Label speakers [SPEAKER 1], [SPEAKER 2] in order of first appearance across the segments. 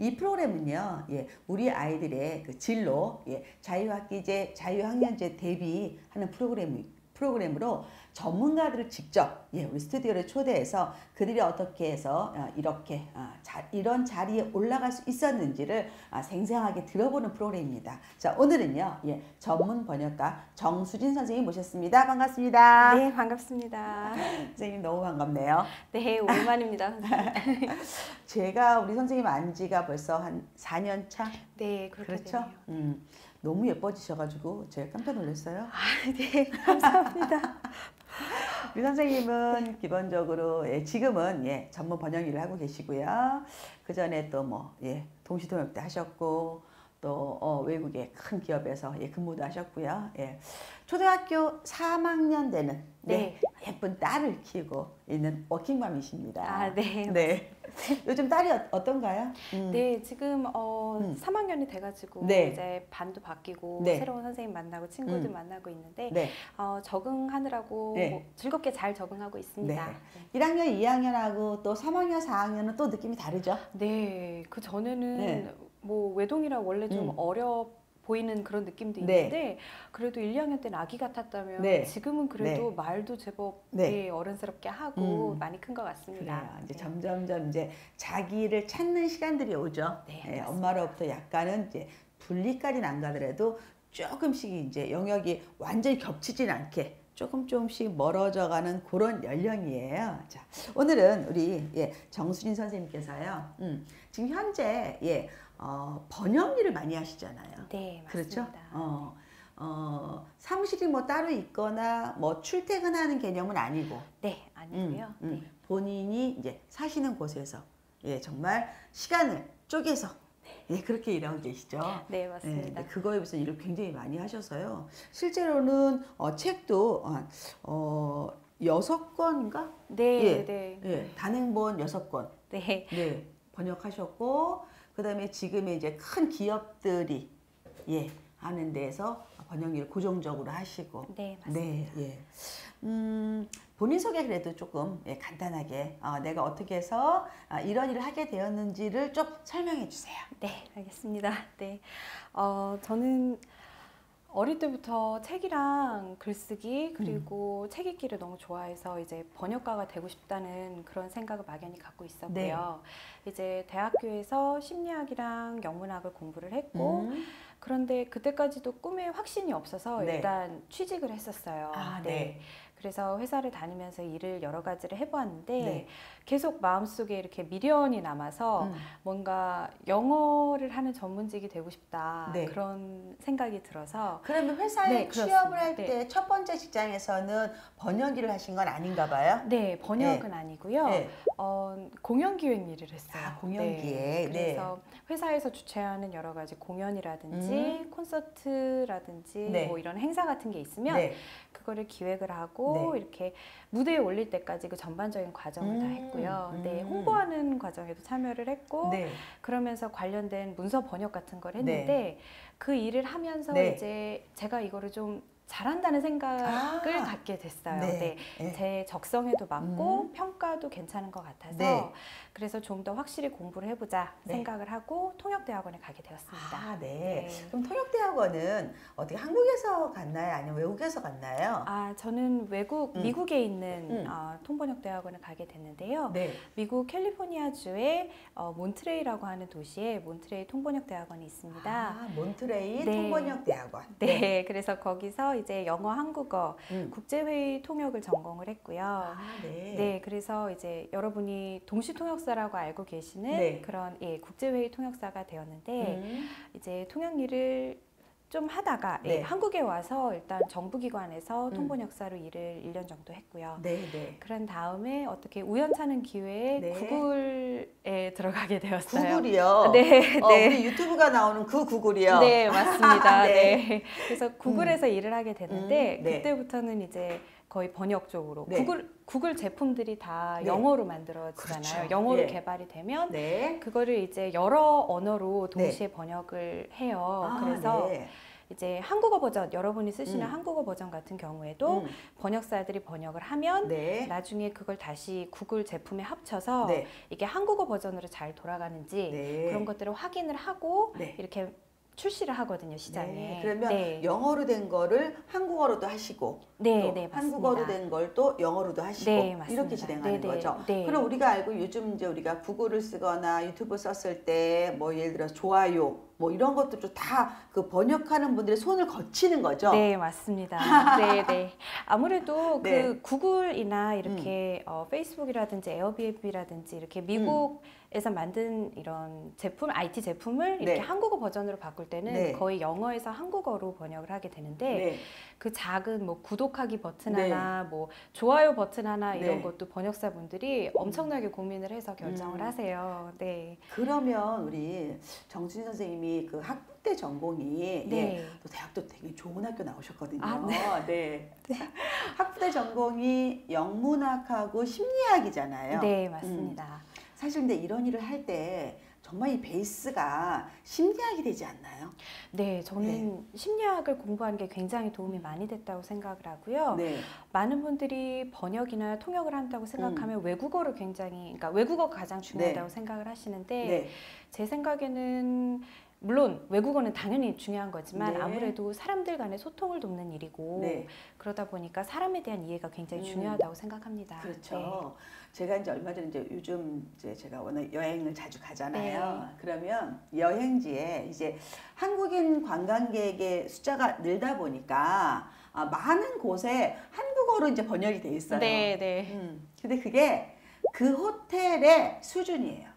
[SPEAKER 1] 이 프로그램은요, 예, 우리 아이들의 그 진로, 예, 자유학기제, 자유학년제 대비하는 프로그램, 프로그램으로 전문가들을 직접 예, 우리 스튜디오를 초대해서 그들이 어떻게 해서 어, 이렇게 어, 자, 이런 자리에 올라갈 수 있었는지를 아, 생생하게 들어보는 프로그램입니다. 자 오늘은요 예, 전문 번역가 정수진 선생님 모셨습니다. 반갑습니다.
[SPEAKER 2] 네, 반갑습니다.
[SPEAKER 1] 선생님 너무 반갑네요.
[SPEAKER 2] 네, 오랜만입니다.
[SPEAKER 1] 제가 우리 선생님 안지가 벌써 한 4년 차.
[SPEAKER 2] 네, 그렇게
[SPEAKER 1] 그렇죠?
[SPEAKER 2] 되네요.
[SPEAKER 1] 음, 너무 예뻐지셔가지고 제가 깜짝 놀랐어요.
[SPEAKER 2] 아, 네, 감사합니다.
[SPEAKER 1] 우리 선생님은 기본적으로 예, 지금은 예, 전문 번역 일을 하고 계시고요. 그 전에 또 뭐 예, 동시통역 도 하셨고 또 어, 외국의 큰 기업에서 예, 근무도 하셨고요. 예. 초등학교 3학년 되는 예,
[SPEAKER 2] 네.
[SPEAKER 1] 예쁜 딸을 키우고 있는 워킹맘이십니다.
[SPEAKER 2] 아, 네.
[SPEAKER 1] 네. 요즘 딸이 어, 어떤가요? 음.
[SPEAKER 2] 네, 지금 어,
[SPEAKER 1] 음.
[SPEAKER 2] 3학년이 돼가지고
[SPEAKER 1] 네.
[SPEAKER 2] 이제 반도 바뀌고
[SPEAKER 1] 네.
[SPEAKER 2] 새로운 선생님 만나고 친구들
[SPEAKER 1] 음.
[SPEAKER 2] 만나고 있는데
[SPEAKER 1] 네.
[SPEAKER 2] 어, 적응하느라고
[SPEAKER 1] 네.
[SPEAKER 2] 뭐 즐겁게 잘 적응하고 있습니다.
[SPEAKER 1] 네. 1학년, 2학년하고 또 3학년, 4학년은 또 느낌이 다르죠?
[SPEAKER 2] 네, 그 전에는
[SPEAKER 1] 네.
[SPEAKER 2] 뭐 외동이라 원래 좀
[SPEAKER 1] 음.
[SPEAKER 2] 어려 보이는 그런 느낌도
[SPEAKER 1] 네.
[SPEAKER 2] 있는데 그래도 1, 2학년 때는 아기 같았다면
[SPEAKER 1] 네.
[SPEAKER 2] 지금은 그래도 말도 제법
[SPEAKER 1] 네.
[SPEAKER 2] 예, 어른스럽게 하고
[SPEAKER 1] 음.
[SPEAKER 2] 많이 큰 것 같습니다.
[SPEAKER 1] 그래요. 이제
[SPEAKER 2] 네.
[SPEAKER 1] 점점점 이제 자기를 찾는 시간들이 오죠.
[SPEAKER 2] 네,
[SPEAKER 1] 예. 엄마로부터 약간은 이제 분리까지는 안 가더라도 조금씩 이제 영역이 완전히 겹치진 않게 조금 조금씩 멀어져가는 그런 연령이에요. 자, 오늘은 우리 예, 정수진 선생님께서요. 음, 지금 현재 예, 어, 번역 일을 많이 하시잖아요.
[SPEAKER 2] 네, 맞습니다.
[SPEAKER 1] 그렇죠? 어, 어, 사무실이 뭐 따로 있거나 뭐 출퇴근하는 개념은 아니고
[SPEAKER 2] 네, 아니고요.
[SPEAKER 1] 음, 음.
[SPEAKER 2] 네.
[SPEAKER 1] 본인이 이제 사시는 곳에서 예 정말 시간을 쪼개서 예 그렇게 일하고 계시죠.
[SPEAKER 2] 네,
[SPEAKER 1] 예,
[SPEAKER 2] 맞습니다.
[SPEAKER 1] 근데 그거에 비해서 일을 굉장히 많이 하셔서요. 실제로는 어, 책도 어, 어, 여섯 권인가?
[SPEAKER 2] 네,
[SPEAKER 1] 예.
[SPEAKER 2] 네,
[SPEAKER 1] 예, 단행본 여섯 권.
[SPEAKER 2] 네,
[SPEAKER 1] 네, 번역하셨고 그다음에 지금의 이제 큰 기업들이 예 하는 데서 번역 일을 고정적으로 하시고
[SPEAKER 2] 네, 맞습니다.
[SPEAKER 1] 네, 예. 음, 본인 소개 그래도 조금 예, 간단하게 어, 내가 어떻게 해서 아, 이런 일을 하게 되었는지를 좀 설명해 주세요.
[SPEAKER 2] 네, 알겠습니다. 네, 어, 저는 어릴 때부터 책이랑 글쓰기 그리고 책 읽기를 너무 좋아해서 이제 번역가가 되고 싶다는 그런 생각을 막연히 갖고 있었고요. 이제 대학교에서 심리학이랑 영문학을 공부를 했고
[SPEAKER 1] 음,
[SPEAKER 2] 그런데 그때까지도 꿈에 확신이 없어서
[SPEAKER 1] 네.
[SPEAKER 2] 일단 취직을 했었어요.
[SPEAKER 1] 아, 네.
[SPEAKER 2] 그래서 회사를 다니면서 일을 여러 가지를 해보았는데
[SPEAKER 1] 네.
[SPEAKER 2] 계속 마음속에 이렇게 미련이 남아서
[SPEAKER 1] 음,
[SPEAKER 2] 뭔가 영어를 하는 전문직이 되고 싶다
[SPEAKER 1] 네.
[SPEAKER 2] 그런 생각이 들어서
[SPEAKER 1] 그러면 회사에
[SPEAKER 2] 네,
[SPEAKER 1] 취업을. 할 때 첫 번째 직장에서는 번역 일을 하신 건 아닌가 봐요.
[SPEAKER 2] 네 번역은 아니고요
[SPEAKER 1] 네.
[SPEAKER 2] 어, 공연 기획 일을 했어요.
[SPEAKER 1] 아, 공연
[SPEAKER 2] 네.
[SPEAKER 1] 기획. 네.
[SPEAKER 2] 그래서 회사에서 주최하는 여러 가지 공연이라든지 콘서트라든지
[SPEAKER 1] 네.
[SPEAKER 2] 뭐 이런 행사 같은 게 있으면
[SPEAKER 1] 네.
[SPEAKER 2] 그거를 기획을 하고
[SPEAKER 1] 네.
[SPEAKER 2] 이렇게 무대에 올릴 때까지 그 전반적인 과정을 다
[SPEAKER 1] 음,
[SPEAKER 2] 했고요. 네,
[SPEAKER 1] 음.
[SPEAKER 2] 홍보하는 과정에도 참여를 했고
[SPEAKER 1] 네.
[SPEAKER 2] 그러면서 관련된 문서 번역 같은 걸 했는데 그 일을 하면서
[SPEAKER 1] 네.
[SPEAKER 2] 이제 제가 이거를 좀 잘한다는 생각을
[SPEAKER 1] 아.
[SPEAKER 2] 갖게 됐어요.
[SPEAKER 1] 네.
[SPEAKER 2] 네.
[SPEAKER 1] 네.
[SPEAKER 2] 제 적성에도 맞고
[SPEAKER 1] 음.
[SPEAKER 2] 평가도 괜찮은 것 같아서
[SPEAKER 1] 네.
[SPEAKER 2] 그래서 좀 더 확실히 공부를 해보자
[SPEAKER 1] 네.
[SPEAKER 2] 생각을 하고 통역대학원에 가게 되었습니다.
[SPEAKER 1] 아, 네.
[SPEAKER 2] 네.
[SPEAKER 1] 그럼 통역대학원은 어떻게 한국에서 갔나요? 아니면 외국에서 갔나요?
[SPEAKER 2] 아, 저는 외국
[SPEAKER 1] 음.
[SPEAKER 2] 미국에 있는
[SPEAKER 1] 음.
[SPEAKER 2] 어, 통번역대학원을 가게 됐는데요.
[SPEAKER 1] 네.
[SPEAKER 2] 미국 캘리포니아주의 어, 몬트레이라고 하는 도시에 몬트레이 통번역대학원이 있습니다.
[SPEAKER 1] 아, 몬트레이
[SPEAKER 2] 네.
[SPEAKER 1] 통번역대학원.
[SPEAKER 2] 네, 그래서 거기서 이제 영어, 한국어,
[SPEAKER 1] 음.
[SPEAKER 2] 국제회의 통역을 전공을 했고요.
[SPEAKER 1] 아, 네.
[SPEAKER 2] 네, 그래서 이제 여러분이 동시 통역 사라고 알고 계시는
[SPEAKER 1] 네.
[SPEAKER 2] 그런 예, 국제회의 통역사가 되었는데
[SPEAKER 1] 음.
[SPEAKER 2] 이제 통역 일을 좀 하다가 예,
[SPEAKER 1] 네.
[SPEAKER 2] 한국에 와서 일단 정부기관에서
[SPEAKER 1] 음.
[SPEAKER 2] 통번역사로 일을 1년 정도 했고요.
[SPEAKER 1] 네, 네.
[SPEAKER 2] 그런 다음에 어떻게 우연찮은 기회에
[SPEAKER 1] 네.
[SPEAKER 2] 구글에 들어가게 되었어요.
[SPEAKER 1] 구글이요.
[SPEAKER 2] 네,
[SPEAKER 1] 어,
[SPEAKER 2] 네.
[SPEAKER 1] 우리 유튜브가 나오는 그 구글이요.
[SPEAKER 2] 네, 맞습니다.
[SPEAKER 1] 네.
[SPEAKER 2] 네. 그래서 구글에서 일을 하게 됐는데
[SPEAKER 1] 음, 네.
[SPEAKER 2] 그때부터는 이제 거의 번역 쪽으로
[SPEAKER 1] 네.
[SPEAKER 2] 구글 구글 제품들이 다
[SPEAKER 1] 네.
[SPEAKER 2] 영어로 만들어지잖아요.
[SPEAKER 1] 그렇죠.
[SPEAKER 2] 영어로
[SPEAKER 1] 예.
[SPEAKER 2] 개발이 되면
[SPEAKER 1] 네.
[SPEAKER 2] 그거를 이제 여러 언어로 동시에 번역을 해요.
[SPEAKER 1] 아,
[SPEAKER 2] 그래서
[SPEAKER 1] 네.
[SPEAKER 2] 이제 한국어 버전 여러분이 쓰시는
[SPEAKER 1] 음.
[SPEAKER 2] 한국어 버전 같은 경우에도
[SPEAKER 1] 음.
[SPEAKER 2] 번역사들이 번역을 하면
[SPEAKER 1] 네.
[SPEAKER 2] 나중에 그걸 다시 구글 제품에 합쳐서
[SPEAKER 1] 네.
[SPEAKER 2] 이게 한국어 버전으로 잘 돌아가는지
[SPEAKER 1] 네.
[SPEAKER 2] 그런 것들을 확인을 하고
[SPEAKER 1] 네.
[SPEAKER 2] 이렇게 출시를 하거든요 시장에.
[SPEAKER 1] 네. 그러면
[SPEAKER 2] 네.
[SPEAKER 1] 영어로 된 거를 한국어로도 하시고
[SPEAKER 2] 네,
[SPEAKER 1] 또
[SPEAKER 2] 네.
[SPEAKER 1] 한국어로 된 걸 또 영어로도 하시고
[SPEAKER 2] 네, 맞습니다.
[SPEAKER 1] 이렇게 진행하는
[SPEAKER 2] 네, 네,
[SPEAKER 1] 거죠.
[SPEAKER 2] 네.
[SPEAKER 1] 그럼 우리가 알고 요즘 이제 우리가 구글을 쓰거나 유튜브 썼을 때 뭐 예를 들어 서 좋아요 뭐 이런 것들도 다 그 번역하는 분들의 손을 거치는 거죠.
[SPEAKER 2] 네, 맞습니다. 네, 네. 아무래도
[SPEAKER 1] 네. 음.
[SPEAKER 2] 그 구글이나 이렇게 어, 페이스북이라든지 에어비앤비라든지 이렇게 미국에서 만든 이런 제품, IT 제품을 이렇게
[SPEAKER 1] 네.
[SPEAKER 2] 한국어 버전으로 바꿀 때는
[SPEAKER 1] 네.
[SPEAKER 2] 거의 영어에서 한국어로 번역을 하게 되는데
[SPEAKER 1] 네.
[SPEAKER 2] 그 작은 뭐 구독하기 버튼
[SPEAKER 1] 네.
[SPEAKER 2] 하나, 뭐 좋아요 버튼 하나 이런
[SPEAKER 1] 네.
[SPEAKER 2] 것도 번역사분들이 엄청나게 고민을 해서 결정을
[SPEAKER 1] 음.
[SPEAKER 2] 하세요. 네.
[SPEAKER 1] 그러면 우리 정진 선생님이 그 학부 때 전공이
[SPEAKER 2] 네.
[SPEAKER 1] 예, 또 대학도 되게 좋은 학교 나오셨거든요.
[SPEAKER 2] 아,
[SPEAKER 1] 네. 학부 때 전공이 영문학하고 심리학이잖아요.
[SPEAKER 2] 네, 맞습니다.
[SPEAKER 1] 사실 근데 이런 일을 할 때 정말 이 베이스가 심리학이 되지 않나요?
[SPEAKER 2] 네, 저는 심리학을 공부한 게 굉장히 도움이 많이 됐다고 생각을 하고요.
[SPEAKER 1] 네.
[SPEAKER 2] 많은 분들이 번역이나 통역을 한다고 생각하면 외국어를 굉장히, 그러니까 외국어가 가장 중요하다고 생각을 하시는데
[SPEAKER 1] 네.
[SPEAKER 2] 제 생각에는 물론 외국어는 당연히 중요한 거지만
[SPEAKER 1] 네.
[SPEAKER 2] 아무래도 사람들 간의 소통을 돕는 일이고
[SPEAKER 1] 네.
[SPEAKER 2] 그러다 보니까 사람에 대한 이해가 굉장히
[SPEAKER 1] 음.
[SPEAKER 2] 중요하다고 생각합니다.
[SPEAKER 1] 그렇죠. 제가 이제 얼마 전에 이제 요즘 이제 제가 워낙 여행을 자주 가잖아요.
[SPEAKER 2] 네.
[SPEAKER 1] 그러면 여행지에 이제 한국인 관광객의 숫자가 늘다 보니까 아, 많은 곳에 한국어로 이제 번역이 돼 있어요.
[SPEAKER 2] 네, 네.
[SPEAKER 1] 음, 근데 그게 그 호텔의 수준이에요.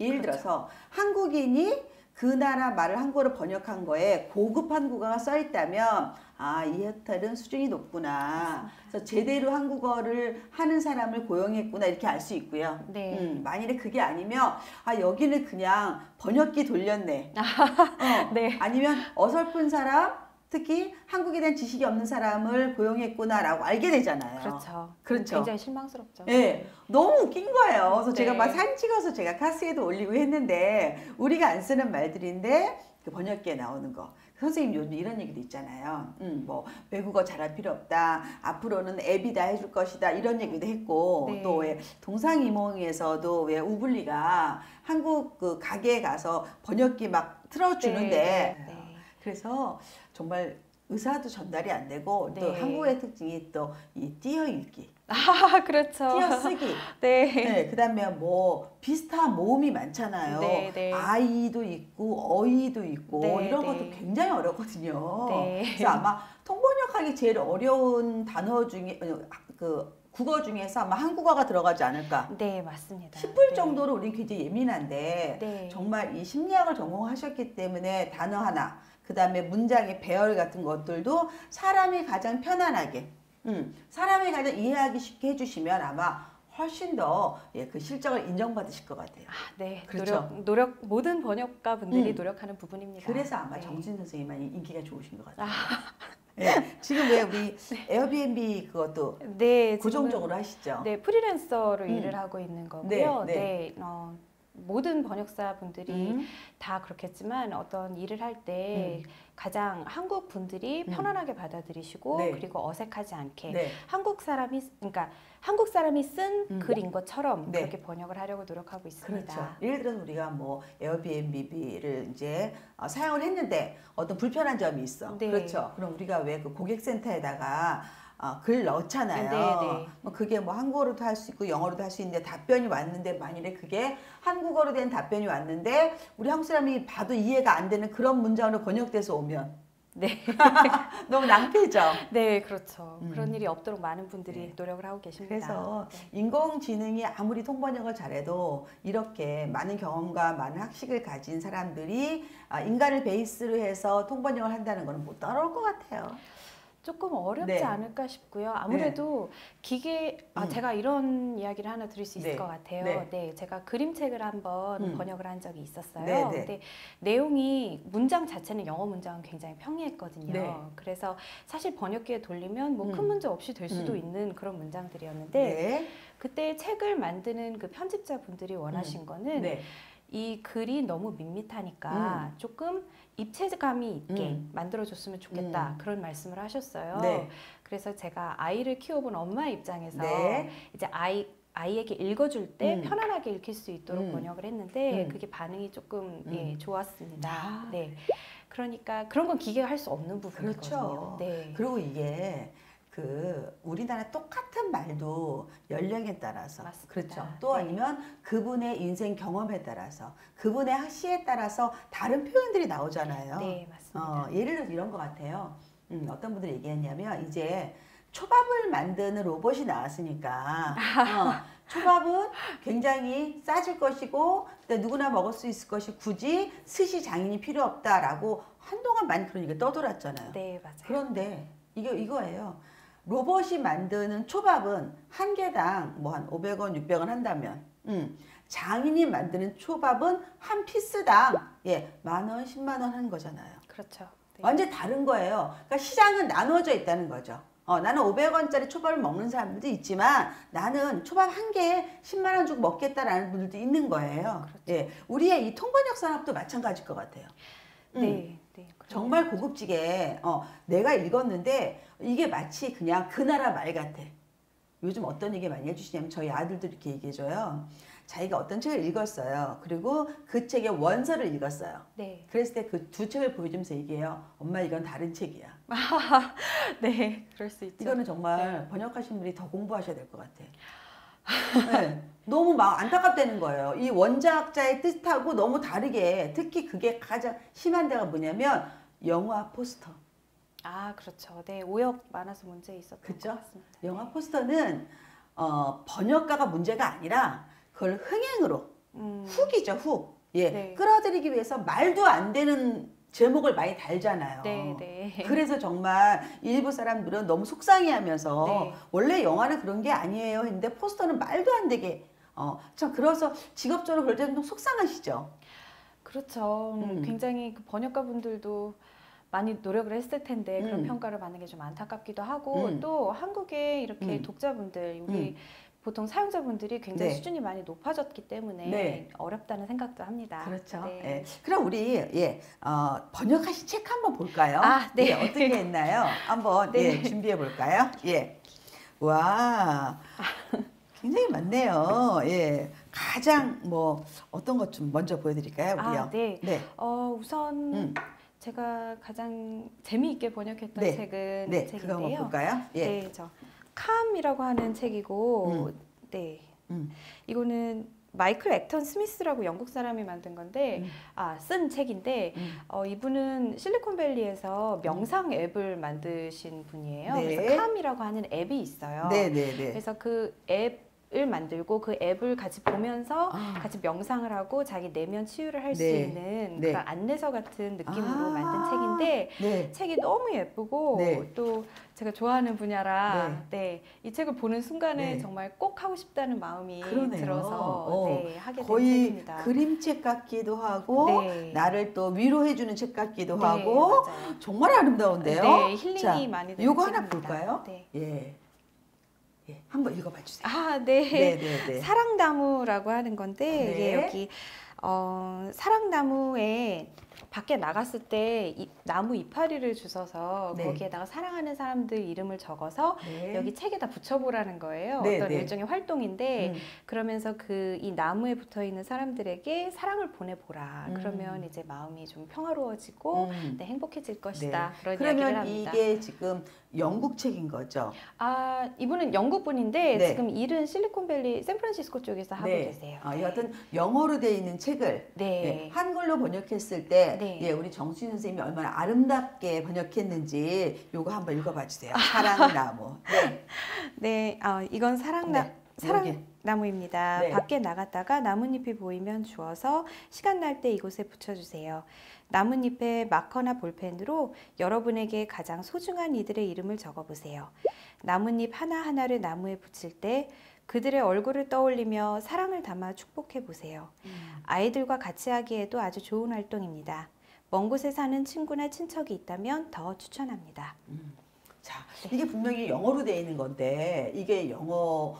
[SPEAKER 1] 예를
[SPEAKER 2] 그렇죠.
[SPEAKER 1] 들어서 한국인이 그 나라 말을 한국어로 번역한 거에 고급 한국어가 써 있다면 아, 이 호텔은 수준이 높구나. 그래서 제대로 한국어를 하는 사람을 고용했구나 이렇게 알 수 있고요.
[SPEAKER 2] 네.
[SPEAKER 1] 음, 만일에 그게 아니면 아, 여기는 그냥 번역기 돌렸네. 어,
[SPEAKER 2] 네.
[SPEAKER 1] 아니면 어설픈 사람 특히 한국에 대한 지식이 없는 사람을 고용했구나라고 알게 되잖아요.
[SPEAKER 2] 그렇죠.
[SPEAKER 1] 그렇죠.
[SPEAKER 2] 굉장히 실망스럽죠.
[SPEAKER 1] 예, 너무 웃긴 거예요. 그래서 제가
[SPEAKER 2] 네.
[SPEAKER 1] 막 사진 찍어서 제가 카스에도 올리고 했는데 우리가 안 쓰는 말들인데 그 번역기에 나오는 거. 선생님 요즘 이런 얘기도 있잖아요. 음, 뭐 외국어 잘할 필요 없다. 앞으로는 앱이 다 해줄 것이다. 이런 얘기도 했고
[SPEAKER 2] 네.
[SPEAKER 1] 또왜 동상이몽에서도 왜 우블리가 한국 그 가게에 가서 번역기 막 틀어주는데
[SPEAKER 2] 네, 네.
[SPEAKER 1] 그래서 정말 의사도 전달이 안 되고 또
[SPEAKER 2] 네.
[SPEAKER 1] 한국의 특징이 또 이 띄어 읽기,
[SPEAKER 2] 아, 그렇죠.
[SPEAKER 1] 띄어 쓰기.
[SPEAKER 2] 네.
[SPEAKER 1] 네, 그다음에 뭐 비슷한 모음이 많잖아요.
[SPEAKER 2] 네, 네.
[SPEAKER 1] 아이도 있고 어이도 있고
[SPEAKER 2] 네,
[SPEAKER 1] 이런
[SPEAKER 2] 네.
[SPEAKER 1] 것도 굉장히 어렵거든요.
[SPEAKER 2] 네.
[SPEAKER 1] 그래서 아마 통번역하기 제일 어려운 단어 중에 어, 그 국어 중에서 아마 한국어가 들어가지 않을까
[SPEAKER 2] 네, 맞습니다.
[SPEAKER 1] 싶을
[SPEAKER 2] 네.
[SPEAKER 1] 정도로 우리는 굉장히 예민한데
[SPEAKER 2] 네.
[SPEAKER 1] 정말 이 심리학을 전공하셨기 때문에 단어 하나, 그 다음에 문장의 배열 같은 것들도 사람이 가장 편안하게, 음, 사람이 가장 이해하기 쉽게 해주시면 아마 훨씬 더 예, 그 실적을 인정받으실 것 같아요.
[SPEAKER 2] 아, 네.
[SPEAKER 1] 그렇죠.
[SPEAKER 2] 노력, 노력 모든 번역가 분들이
[SPEAKER 1] 음.
[SPEAKER 2] 노력하는 부분입니다.
[SPEAKER 1] 그래서 아마
[SPEAKER 2] 네.
[SPEAKER 1] 정진 선생님만이 인기가 좋으신 것 같아요.
[SPEAKER 2] 아,
[SPEAKER 1] 예, 지금 왜 우리 에어비앤비 그것도
[SPEAKER 2] 네. 지금은-
[SPEAKER 1] 고정적으로 하시죠?
[SPEAKER 2] 네, 프리랜서로
[SPEAKER 1] 음.
[SPEAKER 2] 일을 하고 있는 거고요.
[SPEAKER 1] 네,
[SPEAKER 2] 네,
[SPEAKER 1] 네.
[SPEAKER 2] 어, 모든 번역사 분들이
[SPEAKER 1] 음,
[SPEAKER 2] 다 그렇겠지만 어떤 일을 할때 가장 한국 분들이
[SPEAKER 1] 음.
[SPEAKER 2] 편안하게 받아들이시고
[SPEAKER 1] 네.
[SPEAKER 2] 그리고 어색하지 않게
[SPEAKER 1] 네.
[SPEAKER 2] 한국 사람이 쓰- 그러니까 한국 사람이 쓴
[SPEAKER 1] 음.
[SPEAKER 2] 글인 것처럼
[SPEAKER 1] 네.
[SPEAKER 2] 그렇게 번역을 하려고 노력하고 있습니다.
[SPEAKER 1] 그렇죠. 예를 들어 우리가 뭐 에어비앤비를 이제 어, 사용을 했는데 어떤 불편한 점이 있어.
[SPEAKER 2] 네.
[SPEAKER 1] 그렇죠. 그럼 우리가 왜 그 고객센터에다가 어, 글 넣잖아요.
[SPEAKER 2] 네, 네.
[SPEAKER 1] 뭐 그게 뭐 한국어로도 할 수 있고 영어로도 할 수 있는데 답변이 왔는데 만일에 그게 한국어로 된 답변이 왔는데 우리 한국 사람이 봐도 이해가 안 되는 그런 문장으로 번역돼서 오면
[SPEAKER 2] 네,
[SPEAKER 1] 너무 낭패죠.
[SPEAKER 2] 네, 그렇죠.
[SPEAKER 1] 음.
[SPEAKER 2] 그런 일이 없도록 많은 분들이
[SPEAKER 1] 네.
[SPEAKER 2] 노력을 하고 계십니다.
[SPEAKER 1] 그래서
[SPEAKER 2] 네.
[SPEAKER 1] 인공지능이 아무리 통번역을 잘해도 이렇게 많은 경험과 많은 학식을 가진 사람들이 아, 인간을 베이스로 해서 통번역을 한다는 것은 못 따라올 것 같아요.
[SPEAKER 2] 조금 어렵지
[SPEAKER 1] 네.
[SPEAKER 2] 않을까 싶고요. 아무래도 기계, 아,
[SPEAKER 1] 음.
[SPEAKER 2] 제가 이런 이야기를 하나 드릴 수 있을
[SPEAKER 1] 네.
[SPEAKER 2] 것 같아요.
[SPEAKER 1] 네.
[SPEAKER 2] 네. 제가 그림책을 한번
[SPEAKER 1] 음.
[SPEAKER 2] 번역을 한 적이 있었어요.
[SPEAKER 1] 네, 네.
[SPEAKER 2] 근데 내용이 문장 자체는 영어 문장은 굉장히 평이했거든요.
[SPEAKER 1] 네.
[SPEAKER 2] 그래서 사실 번역기에 돌리면 뭐큰
[SPEAKER 1] 음.
[SPEAKER 2] 문제 없이 될 수도
[SPEAKER 1] 음.
[SPEAKER 2] 있는 그런 문장들이었는데
[SPEAKER 1] 네.
[SPEAKER 2] 그때 책을 만드는 그 편집자 분들이 원하신 거는
[SPEAKER 1] 네.
[SPEAKER 2] 이 글이 너무 밋밋하니까 조금 입체감이 있게
[SPEAKER 1] 음.
[SPEAKER 2] 만들어줬으면 좋겠다
[SPEAKER 1] 음.
[SPEAKER 2] 그런 말씀을 하셨어요.
[SPEAKER 1] 네.
[SPEAKER 2] 그래서 제가 아이를 키워본 엄마 입장에서
[SPEAKER 1] 네.
[SPEAKER 2] 이제 아이 아이에게 읽어줄 때
[SPEAKER 1] 음.
[SPEAKER 2] 편안하게 읽힐 수 있도록
[SPEAKER 1] 음.
[SPEAKER 2] 번역을 했는데
[SPEAKER 1] 음.
[SPEAKER 2] 그게 반응이 조금
[SPEAKER 1] 음.
[SPEAKER 2] 예, 좋았습니다.
[SPEAKER 1] 아.
[SPEAKER 2] 네. 그러니까 그런 건 기계가 할 수 없는 부분이거든요.
[SPEAKER 1] 그렇죠.
[SPEAKER 2] 네.
[SPEAKER 1] 그리고 이게 그 우리나라 똑같은 말도 연령에 따라서
[SPEAKER 2] 맞습니다.
[SPEAKER 1] 그렇죠. 또
[SPEAKER 2] 네.
[SPEAKER 1] 아니면 그분의 인생 경험에 따라서 그분의 학시에 따라서 다른 표현들이 나오잖아요.
[SPEAKER 2] 네, 맞습니다.
[SPEAKER 1] 어, 예를 들어서 이런 것 같아요. 음, 어떤 분들이 얘기했냐면 이제 초밥을 만드는 로봇이 나왔으니까 어, 초밥은 굉장히 싸질 것이고 누구나 먹을 수 있을 것이 굳이 스시 장인이 필요 없다라고 한동안 많이 그런 얘기가 떠돌았잖아요.
[SPEAKER 2] 네, 맞아요.
[SPEAKER 1] 그런데 이게 이거예요. 로봇이 만드는 초밥은 한 개당 뭐 한 500원, 600원 한다면, 음, 장인이 만드는 초밥은 한 피스당 예, 만 원, 10만 원 하는 거잖아요.
[SPEAKER 2] 그렇죠. 네.
[SPEAKER 1] 완전 다른 거예요. 그러니까 시장은 나눠져 있다는 거죠. 어, 나는 500원짜리 초밥을 먹는 사람들도 있지만 나는 초밥 한 개에 10만 원 주고 먹겠다라는 분들도 있는 거예요.
[SPEAKER 2] 그렇죠.
[SPEAKER 1] 예, 우리의 이 통번역 산업도 마찬가지일 것 같아요. 음.
[SPEAKER 2] 네, 네.
[SPEAKER 1] 정말 고급지게 어, 내가 읽었는데 이게 마치 그냥 그 나라 말 같아. 요즘 어떤 얘기 많이 해주시냐면 저희 아들도 이렇게 얘기해줘요. 자기가 어떤 책을 읽었어요. 그리고 그 책의 원서를 읽었어요.
[SPEAKER 2] 네.
[SPEAKER 1] 그랬을 때 그 두 책을 보여주면서 얘기해요. 엄마 이건 다른 책이야.
[SPEAKER 2] 네, 그럴 수 있죠.
[SPEAKER 1] 이거는 정말 번역하신 분이 더 공부하셔야 될 것 같아. 네, 너무 막 안타깝다는 거예요. 이 원작자의 뜻하고 너무 다르게 특히 그게 가장 심한 데가 뭐냐면 영화 포스터.
[SPEAKER 2] 아, 그렇죠. 네, 오역 많아서 문제 있었던
[SPEAKER 1] 그쵸?
[SPEAKER 2] 것 같습니다.
[SPEAKER 1] 영화 포스터는 어, 번역가가 문제가 아니라 그걸 흥행으로
[SPEAKER 2] 음,
[SPEAKER 1] 훅이죠 훅. 예,
[SPEAKER 2] 네.
[SPEAKER 1] 끌어들이기 위해서 말도 안 되는 제목을 많이 달잖아요.
[SPEAKER 2] 네, 네.
[SPEAKER 1] 그래서 정말 일부 사람들은 너무 속상해하면서
[SPEAKER 2] 네.
[SPEAKER 1] 원래 영화는 그런 게 아니에요 했는데 포스터는 말도 안 되게 어, 참 그래서 직업적으로 그럴 때는 좀 속상하시죠.
[SPEAKER 2] 그렇죠. 음,
[SPEAKER 1] 음.
[SPEAKER 2] 굉장히 그 번역가 분들도 많이 노력을 했을 텐데 그런
[SPEAKER 1] 음.
[SPEAKER 2] 평가를 받는 게 좀 안타깝기도 하고
[SPEAKER 1] 음.
[SPEAKER 2] 또 한국의 이렇게
[SPEAKER 1] 음.
[SPEAKER 2] 독자분들 우리
[SPEAKER 1] 음.
[SPEAKER 2] 보통 사용자분들이 굉장히
[SPEAKER 1] 네.
[SPEAKER 2] 수준이 많이 높아졌기 때문에
[SPEAKER 1] 네.
[SPEAKER 2] 어렵다는 생각도 합니다.
[SPEAKER 1] 그렇죠.
[SPEAKER 2] 네.
[SPEAKER 1] 예. 그럼 우리 예, 어, 번역하신 책 한번 볼까요?
[SPEAKER 2] 아, 네.
[SPEAKER 1] 예, 어떻게 했나요? 한번
[SPEAKER 2] 네.
[SPEAKER 1] 예, 준비해 볼까요? 예. 와. 굉장히 많네요. 예. 가장 뭐 어떤 것 좀 먼저 보여드릴까요, 우리요?
[SPEAKER 2] 아, 네.
[SPEAKER 1] 네.
[SPEAKER 2] 어, 우선
[SPEAKER 1] 음.
[SPEAKER 2] 제가 가장 재미있게 번역했던
[SPEAKER 1] 네.
[SPEAKER 2] 책은
[SPEAKER 1] 네.
[SPEAKER 2] 이
[SPEAKER 1] 그거 한번
[SPEAKER 2] 책인데요.
[SPEAKER 1] 볼까요? 예.
[SPEAKER 2] 네, 저 캄이라고 하는 책이고,
[SPEAKER 1] 음.
[SPEAKER 2] 네,
[SPEAKER 1] 음.
[SPEAKER 2] 이거는 마이클 액턴 스미스라고 영국 사람이 만든 건데,
[SPEAKER 1] 음.
[SPEAKER 2] 아, 쓴 책인데,
[SPEAKER 1] 음.
[SPEAKER 2] 어, 이분은 실리콘밸리에서 명상 앱을 만드신 분이에요.
[SPEAKER 1] 네.
[SPEAKER 2] 그래서 캄이라고 하는 앱이 있어요.
[SPEAKER 1] 네, 네, 네.
[SPEAKER 2] 그래서 그 앱 을 만들고 그 앱을 같이 보면서
[SPEAKER 1] 아.
[SPEAKER 2] 같이 명상을 하고 자기 내면 치유를 할수
[SPEAKER 1] 네.
[SPEAKER 2] 있는
[SPEAKER 1] 네.
[SPEAKER 2] 그런 안내서 같은 느낌으로
[SPEAKER 1] 아.
[SPEAKER 2] 만든 책인데
[SPEAKER 1] 네.
[SPEAKER 2] 책이 너무 예쁘고
[SPEAKER 1] 네.
[SPEAKER 2] 또 제가 좋아하는 분야라 네. 이 책을 보는 순간에
[SPEAKER 1] 네.
[SPEAKER 2] 정말 꼭 하고 싶다는 마음이
[SPEAKER 1] 그러네요.
[SPEAKER 2] 들어서
[SPEAKER 1] 어.
[SPEAKER 2] 네, 하게 된
[SPEAKER 1] 거의
[SPEAKER 2] 책입니다.
[SPEAKER 1] 그림책 같기도 하고
[SPEAKER 2] 네.
[SPEAKER 1] 나를 또 위로해주는 책 같기도
[SPEAKER 2] 네,
[SPEAKER 1] 하고
[SPEAKER 2] 맞아요.
[SPEAKER 1] 정말 아름다운데요.
[SPEAKER 2] 네, 힐링이
[SPEAKER 1] 자,
[SPEAKER 2] 많이 되는
[SPEAKER 1] 요거 하나
[SPEAKER 2] 책입니다.
[SPEAKER 1] 볼까요?
[SPEAKER 2] 네.
[SPEAKER 1] 예. 예. 한번 읽어봐 주세요.
[SPEAKER 2] 아, 네.
[SPEAKER 1] 네, 네, 네.
[SPEAKER 2] 사랑나무라고 하는 건데
[SPEAKER 1] 네.
[SPEAKER 2] 이게 여기 어, 사랑나무에 밖에 나갔을 때 이, 나무 이파리를 주워서
[SPEAKER 1] 네.
[SPEAKER 2] 거기에다가 사랑하는 사람들 이름을 적어서
[SPEAKER 1] 네.
[SPEAKER 2] 여기 책에다 붙여보라는 거예요.
[SPEAKER 1] 네,
[SPEAKER 2] 어떤
[SPEAKER 1] 네.
[SPEAKER 2] 일종의 활동인데
[SPEAKER 1] 음.
[SPEAKER 2] 그러면서 그 이 나무에 붙어 있는 사람들에게 사랑을 보내보라.
[SPEAKER 1] 음.
[SPEAKER 2] 그러면 이제 마음이 좀 평화로워지고
[SPEAKER 1] 음.
[SPEAKER 2] 네, 행복해질 것이다. 그런 이야기를
[SPEAKER 1] 그러면
[SPEAKER 2] 합니다.
[SPEAKER 1] 이게 지금 영국 책인 거죠?
[SPEAKER 2] 아 이분은 영국 분인데
[SPEAKER 1] 네.
[SPEAKER 2] 지금 일은 실리콘밸리 샌프란시스코 쪽에서 하고
[SPEAKER 1] 네.
[SPEAKER 2] 계세요.
[SPEAKER 1] 아,
[SPEAKER 2] 네.
[SPEAKER 1] 여하튼 영어로 되어 있는 책을
[SPEAKER 2] 네.
[SPEAKER 1] 예, 한글로 번역했을 때
[SPEAKER 2] 네.
[SPEAKER 1] 예, 우리 정수진 선생님이 얼마나 아름답게 번역했는지 요거 한번 읽어봐 주세요. 사랑나무. 네.
[SPEAKER 2] 네, 아, 이건 사랑나
[SPEAKER 1] 네,
[SPEAKER 2] 사랑. 나무입니다.
[SPEAKER 1] 네.
[SPEAKER 2] 밖에 나갔다가 나뭇잎이 보이면 주워서 시간 날 때 이곳에 붙여주세요. 나뭇잎에 마커나 볼펜으로 여러분에게 가장 소중한 이들의 이름을 적어보세요. 나뭇잎 하나하나를 나무에 붙일 때 그들의 얼굴을 떠올리며 사랑을 담아 축복해 보세요. 아이들과 같이 하기에도 아주 좋은 활동입니다. 먼 곳에 사는 친구나 친척이 있다면 더 추천합니다.
[SPEAKER 1] 자,
[SPEAKER 2] 네.
[SPEAKER 1] 이게 분명히 영어로 되어 있는 건데 이게 영어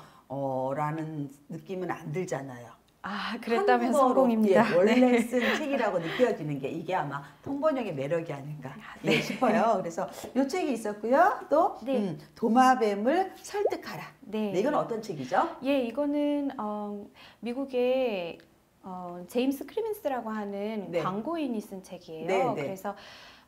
[SPEAKER 1] 라는 느낌은 안 들잖아요.
[SPEAKER 2] 아, 그랬다면 성공입니다.
[SPEAKER 1] 예, 원래
[SPEAKER 2] 네.
[SPEAKER 1] 쓴 책이라고 느껴지는 게 이게 아마 통번역의 매력이 아닐까
[SPEAKER 2] 아,
[SPEAKER 1] 네, 싶어요. 그래서 이 책이 있었고요. 또
[SPEAKER 2] 네.
[SPEAKER 1] 음, 도마뱀을 설득하라.
[SPEAKER 2] 네.
[SPEAKER 1] 네, 이건 어떤 책이죠?
[SPEAKER 2] 예, 이거는 어, 미국의 어, 제임스 크리민스라고 하는
[SPEAKER 1] 네.
[SPEAKER 2] 광고인이 쓴 책이에요.
[SPEAKER 1] 네, 네.
[SPEAKER 2] 그래서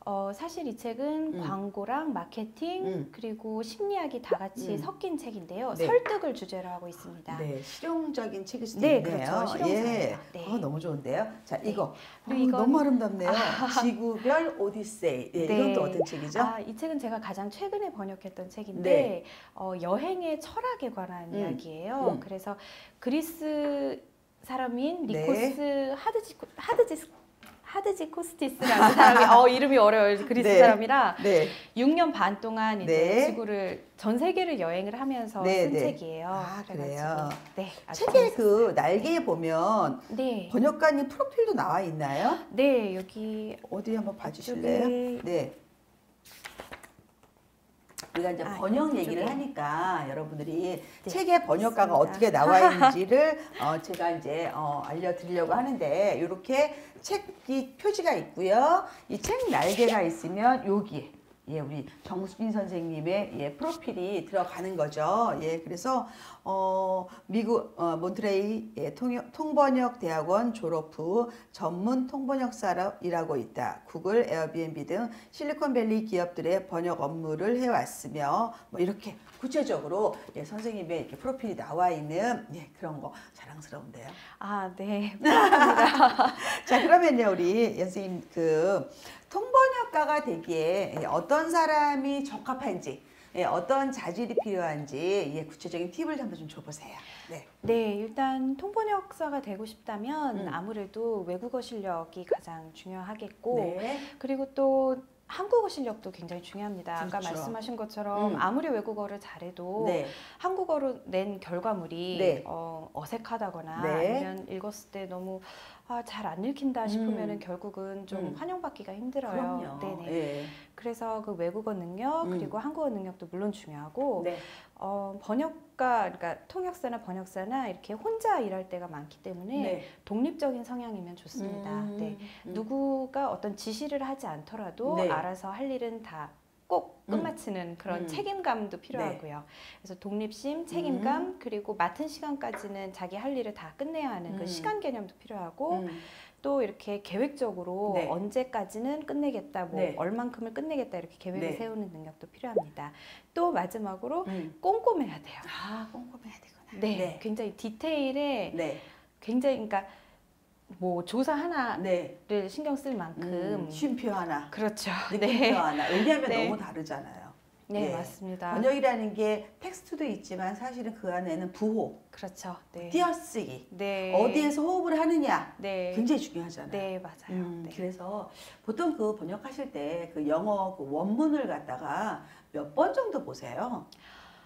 [SPEAKER 2] 어, 사실 이 책은
[SPEAKER 1] 음.
[SPEAKER 2] 광고랑 마케팅
[SPEAKER 1] 음.
[SPEAKER 2] 그리고 심리학이 다 같이
[SPEAKER 1] 음.
[SPEAKER 2] 섞인 책인데요.
[SPEAKER 1] 네.
[SPEAKER 2] 설득을 주제로 하고 있습니다.
[SPEAKER 1] 네, 실용적인 책일 수도
[SPEAKER 2] 네,
[SPEAKER 1] 있네요.
[SPEAKER 2] 그렇죠. 실용사예요.
[SPEAKER 1] 예.
[SPEAKER 2] 네.
[SPEAKER 1] 어, 너무 좋은데요. 자,
[SPEAKER 2] 네.
[SPEAKER 1] 이거 어,
[SPEAKER 2] 이건-
[SPEAKER 1] 너무 아름답네요. 지구별 오디세이. 예,
[SPEAKER 2] 네.
[SPEAKER 1] 이건 또 어떤 책이죠?
[SPEAKER 2] 아, 이 책은 제가 가장 최근에 번역했던 책인데
[SPEAKER 1] 네.
[SPEAKER 2] 어, 여행의 철학에 관한
[SPEAKER 1] 음.
[SPEAKER 2] 이야기예요.
[SPEAKER 1] 음.
[SPEAKER 2] 그래서 그리스 사람인
[SPEAKER 1] 네.
[SPEAKER 2] 니코스 하드지 하드지 하드지 코스티스라는 사람이 어 이름이 어려워요. 그리스
[SPEAKER 1] 네.
[SPEAKER 2] 사람이라
[SPEAKER 1] 네.
[SPEAKER 2] 6년 반 동안 이제
[SPEAKER 1] 네.
[SPEAKER 2] 지구를 전 세계를 여행을 하면서
[SPEAKER 1] 네,
[SPEAKER 2] 쓴
[SPEAKER 1] 네.
[SPEAKER 2] 책이에요.
[SPEAKER 1] 아, 그래요?
[SPEAKER 2] 네, 재밌-
[SPEAKER 1] 그 날개에 보면
[SPEAKER 2] 네,
[SPEAKER 1] 번역가님 프로필도 나와 있나요?
[SPEAKER 2] 네 여기
[SPEAKER 1] 어디 한번 봐주실래요? 네. 우리가 이제
[SPEAKER 2] 아,
[SPEAKER 1] 번역
[SPEAKER 2] 이쪽에.
[SPEAKER 1] 얘기를 하니까 여러분들이
[SPEAKER 2] 네,
[SPEAKER 1] 책의 번역가가
[SPEAKER 2] 있습니다.
[SPEAKER 1] 어떻게 나와 있는지를 어, 제가 이제 어, 알려드리려고 하는데 이렇게 책이 표지가 있고요. 이 책 날개가 있으면 여기에 예, 우리 정수진 선생님의 예, 프로필이 들어가는 거죠. 예, 그래서 어, 미국 어, 몬트레이 예, 통, 통번역 대학원 졸업 후 전문 통번역사로 일하고 있다. 구글, 에어비앤비 등 실리콘밸리 기업들의 번역 업무를 해왔으며 뭐 이렇게 구체적으로 예, 선생님의 이렇게 프로필이 나와 있는 예, 그런 거 자랑스러운데요.
[SPEAKER 2] 아 네.
[SPEAKER 1] 자 그러면요 우리 연수님 그 통번역가가 되기에 예, 어떤 사람이 적합한지 예, 어떤 자질이 필요한지 예, 구체적인 팁을 한번 좀 줘보세요. 네.
[SPEAKER 2] 네, 일단 통번역사가 되고 싶다면
[SPEAKER 1] 음.
[SPEAKER 2] 아무래도 외국어 실력이 가장 중요하겠고
[SPEAKER 1] 네.
[SPEAKER 2] 그리고 또 한국어 실력도 굉장히 중요합니다. 아까
[SPEAKER 1] 그렇죠.
[SPEAKER 2] 말씀하신 것처럼
[SPEAKER 1] 음.
[SPEAKER 2] 아무리 외국어를 잘해도
[SPEAKER 1] 네.
[SPEAKER 2] 한국어로 낸 결과물이
[SPEAKER 1] 네.
[SPEAKER 2] 어, 어색하다거나
[SPEAKER 1] 네.
[SPEAKER 2] 아니면 읽었을 때 너무 아, 잘 안 읽힌다 싶으면 은
[SPEAKER 1] 음.
[SPEAKER 2] 결국은 좀
[SPEAKER 1] 음.
[SPEAKER 2] 환영받기가 힘들어요.
[SPEAKER 1] 그럼요.
[SPEAKER 2] 네네.
[SPEAKER 1] 예.
[SPEAKER 2] 그래서 그 외국어 능력
[SPEAKER 1] 음.
[SPEAKER 2] 그리고 한국어 능력도 물론 중요하고
[SPEAKER 1] 네.
[SPEAKER 2] 어, 번역가, 그러니까 통역사나 번역사나 이렇게 혼자 일할 때가 많기 때문에
[SPEAKER 1] 네.
[SPEAKER 2] 독립적인 성향이면 좋습니다.
[SPEAKER 1] 음,
[SPEAKER 2] 네.
[SPEAKER 1] 음.
[SPEAKER 2] 누구가 어떤 지시를 하지 않더라도
[SPEAKER 1] 네.
[SPEAKER 2] 알아서 할 일은 다 꼭
[SPEAKER 1] 음.
[SPEAKER 2] 끝마치는 그런
[SPEAKER 1] 음.
[SPEAKER 2] 책임감도 필요하고요. 그래서 독립심, 책임감, 그리고 맡은 시간까지는 자기 할 일을 다 끝내야 하는
[SPEAKER 1] 음.
[SPEAKER 2] 그 시간 개념도 필요하고
[SPEAKER 1] 음.
[SPEAKER 2] 또 이렇게 계획적으로
[SPEAKER 1] 네.
[SPEAKER 2] 언제까지는 끝내겠다, 뭐
[SPEAKER 1] 네.
[SPEAKER 2] 얼만큼을 끝내겠다 이렇게 계획을
[SPEAKER 1] 네.
[SPEAKER 2] 세우는 능력도 필요합니다. 또 마지막으로
[SPEAKER 1] 음.
[SPEAKER 2] 꼼꼼해야 돼요.
[SPEAKER 1] 아 꼼꼼해야 되구나.
[SPEAKER 2] 네,
[SPEAKER 1] 네.
[SPEAKER 2] 굉장히 디테일에
[SPEAKER 1] 네.
[SPEAKER 2] 굉장히 그러니까 뭐 조사 하나를
[SPEAKER 1] 네.
[SPEAKER 2] 신경 쓸 만큼
[SPEAKER 1] 음, 쉼표 하나,
[SPEAKER 2] 그렇죠.
[SPEAKER 1] 느낌표
[SPEAKER 2] 네,
[SPEAKER 1] 하나. 왜냐하면
[SPEAKER 2] 네.
[SPEAKER 1] 너무 다르잖아요.
[SPEAKER 2] 네
[SPEAKER 1] 예.
[SPEAKER 2] 맞습니다.
[SPEAKER 1] 번역이라는 게 텍스트도 있지만 사실은 그 안에는 부호,
[SPEAKER 2] 그렇죠. 네.
[SPEAKER 1] 띄어쓰기,
[SPEAKER 2] 네.
[SPEAKER 1] 어디에서 호흡을 하느냐
[SPEAKER 2] 네.
[SPEAKER 1] 굉장히 중요하잖아요.
[SPEAKER 2] 네 맞아요.
[SPEAKER 1] 음,
[SPEAKER 2] 네.
[SPEAKER 1] 그래서 보통 그 번역하실 때 그 영어 그 원문을 갖다가 몇 번 정도 보세요.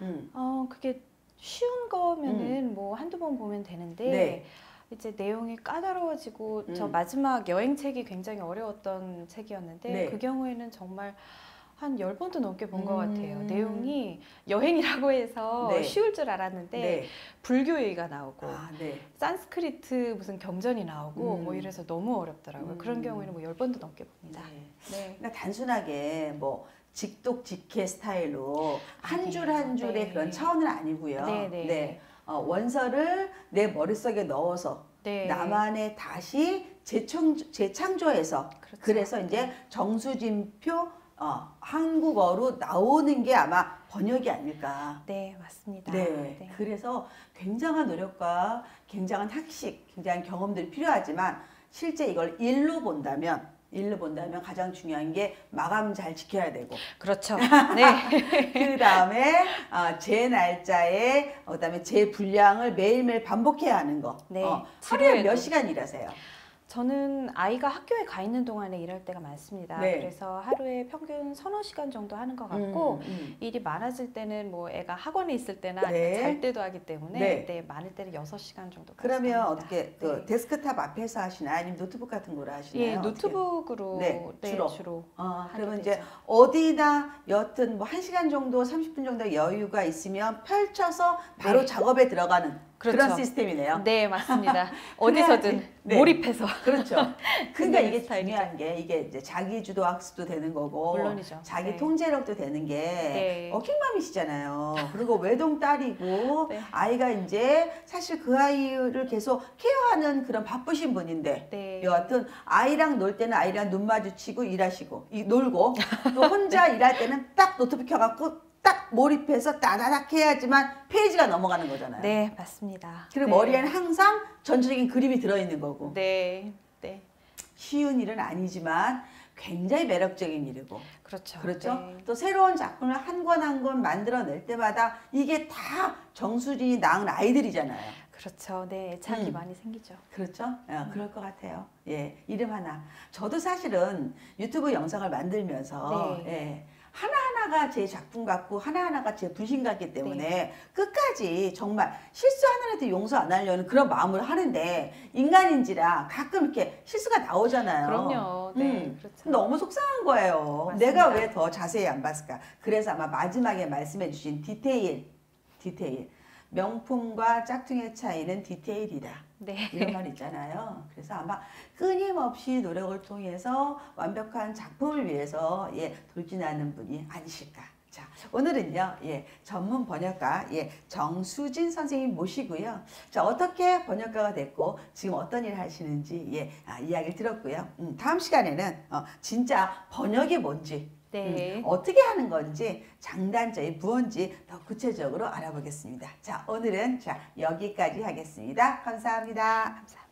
[SPEAKER 1] 음.
[SPEAKER 2] 어 그게 쉬운 거면은 뭐 한두 번 보면 되는데
[SPEAKER 1] 네.
[SPEAKER 2] 이제 내용이 까다로워지고 저
[SPEAKER 1] 음.
[SPEAKER 2] 마지막 여행책이 굉장히 어려웠던 책이었는데
[SPEAKER 1] 네.
[SPEAKER 2] 그 경우에는 정말 한 열번도 넘게 본것
[SPEAKER 1] 음.
[SPEAKER 2] 같아요. 내용이 여행이라고 해서
[SPEAKER 1] 네.
[SPEAKER 2] 쉬울 줄 알았는데
[SPEAKER 1] 네.
[SPEAKER 2] 불교 얘기가 나오고
[SPEAKER 1] 아, 네.
[SPEAKER 2] 산스크리트 무슨 경전이 나오고
[SPEAKER 1] 음.
[SPEAKER 2] 뭐 이래서 너무 어렵더라고요.
[SPEAKER 1] 음.
[SPEAKER 2] 그런 경우에는 뭐 열번도 넘게 봅니다.
[SPEAKER 1] 네.
[SPEAKER 2] 네.
[SPEAKER 1] 그러니까 단순하게 뭐 직독 직해 스타일로 한
[SPEAKER 2] 아니에요.
[SPEAKER 1] 줄한 줄의
[SPEAKER 2] 네.
[SPEAKER 1] 그런 차원은 아니고요.
[SPEAKER 2] 네, 네.
[SPEAKER 1] 어, 원서를 내 머릿속에 넣어서
[SPEAKER 2] 네.
[SPEAKER 1] 나만의 다시 재창조, 재창조해서
[SPEAKER 2] 그렇죠.
[SPEAKER 1] 그래서 이제 정수진표 어, 한국어로 나오는 게 아마 번역이 아닐까.
[SPEAKER 2] 네, 맞습니다.
[SPEAKER 1] 네. 그래서 굉장한 노력과 굉장한 학식, 굉장한 경험들이 필요하지만 실제 이걸 일로 본다면 일로 본다면 가장 중요한 게 마감 잘 지켜야 되고
[SPEAKER 2] 그렇죠. 네.
[SPEAKER 1] 그 다음에 어, 제 날짜에 어, 그다음에 제 분량을 매일매일 반복해야 하는 거.
[SPEAKER 2] 네.
[SPEAKER 1] 어, 하루에. 몇 시간 일하세요?
[SPEAKER 2] 저는 아이가 학교에 가 있는 동안에 일할 때가 많습니다.
[SPEAKER 1] 네.
[SPEAKER 2] 그래서 하루에 평균 서너 시간 정도 하는 것 같고
[SPEAKER 1] 음, 음.
[SPEAKER 2] 일이 많아질 때는 뭐 애가 학원에 있을 때나
[SPEAKER 1] 네.
[SPEAKER 2] 잘 때도 하기 때문에
[SPEAKER 1] 네.
[SPEAKER 2] 네, 많을 때는 여섯 시간 정도.
[SPEAKER 1] 그러면 어떻게 그
[SPEAKER 2] 네.
[SPEAKER 1] 데스크탑 앞에서 하시나요? 아니면 노트북 같은 거로 하시나요?
[SPEAKER 2] 예? 노트북으로
[SPEAKER 1] 네,
[SPEAKER 2] 네,
[SPEAKER 1] 주로.
[SPEAKER 2] 주로.
[SPEAKER 1] 어,
[SPEAKER 2] 하게
[SPEAKER 1] 그러면
[SPEAKER 2] 되죠.
[SPEAKER 1] 이제 어디나 여튼 뭐 1시간 정도 30분 정도 여유가 있으면 펼쳐서 바로
[SPEAKER 2] 네.
[SPEAKER 1] 작업에 들어가는
[SPEAKER 2] 그렇죠.
[SPEAKER 1] 런 시스템이네요.
[SPEAKER 2] 네, 맞습니다. 어디서든
[SPEAKER 1] 그래야지. 네.
[SPEAKER 2] 몰입해서.
[SPEAKER 1] 그렇죠. 그러니까 이게
[SPEAKER 2] 스타일이죠.
[SPEAKER 1] 중요한 게 이게 이제 자기 주도 학습도 되는 거고
[SPEAKER 2] 물론이죠.
[SPEAKER 1] 자기
[SPEAKER 2] 네.
[SPEAKER 1] 통제력도 되는 게
[SPEAKER 2] 네.
[SPEAKER 1] 워킹맘이시잖아요. 그리고 외동 딸이고
[SPEAKER 2] 네.
[SPEAKER 1] 아이가 이제 사실 그 아이를 계속 케어하는 그런 바쁘신 분인데
[SPEAKER 2] 네.
[SPEAKER 1] 여하튼 아이랑 놀 때는 아이랑 눈 마주치고 일하시고 이, 놀고 또 혼자 일할 때는 딱 노트북 켜갖고 딱 몰입해서 따다닥 해야지만 페이지가 넘어가는 거잖아요.
[SPEAKER 2] 네, 맞습니다.
[SPEAKER 1] 그리고
[SPEAKER 2] 네.
[SPEAKER 1] 머리에는 항상 전체적인 그림이 들어있는 거고
[SPEAKER 2] 네. 네.
[SPEAKER 1] 쉬운 일은 아니지만 굉장히 매력적인 일이고
[SPEAKER 2] 그렇죠.
[SPEAKER 1] 그렇죠.
[SPEAKER 2] 네.
[SPEAKER 1] 또 새로운 작품을 한 권 한 권 만들어낼 때마다 이게 다 정수진이 낳은 아이들이잖아요.
[SPEAKER 2] 그렇죠. 네, 애착이
[SPEAKER 1] 음.
[SPEAKER 2] 많이 생기죠.
[SPEAKER 1] 그렇죠? 예, 그럴 것 같아요. 예, 이름 하나. 저도 사실은 유튜브 영상을 만들면서
[SPEAKER 2] 네.
[SPEAKER 1] 예, 하나하나가 제 작품 같고 하나하나가 제 분신 같기 때문에 끝까지 정말 실수하는 애들 용서 안 하려는 그런 마음을 하는데 인간인지라 가끔 이렇게 실수가 나오잖아요.
[SPEAKER 2] 그럼요. 네,
[SPEAKER 1] 음,
[SPEAKER 2] 그렇죠.
[SPEAKER 1] 너무 속상한 거예요.
[SPEAKER 2] 맞습니다.
[SPEAKER 1] 내가 왜 더 자세히 안 봤을까? 그래서 아마 마지막에 말씀해 주신 디테일, 디테일. 명품과 짝퉁의 차이는 디테일이다.
[SPEAKER 2] 네.
[SPEAKER 1] 이런 말 있잖아요. 그래서 아마 끊임없이 노력을 통해서 완벽한 작품을 위해서 예, 돌진하는 분이 아니실까. 자, 오늘은요, 예, 전문 번역가, 예, 정수진 선생님 모시고요. 자, 어떻게 번역가가 됐고, 지금 어떤 일을 하시는지, 예, 아, 이야기를 들었고요. 음, 다음 시간에는, 어, 진짜 번역이 뭔지,
[SPEAKER 2] 네.
[SPEAKER 1] 음, 어떻게 하는 건지 장단점이 무언지 더 구체적으로 알아보겠습니다. 자, 오늘은 자 여기까지 하겠습니다. 감사합니다.
[SPEAKER 2] 감사합니다.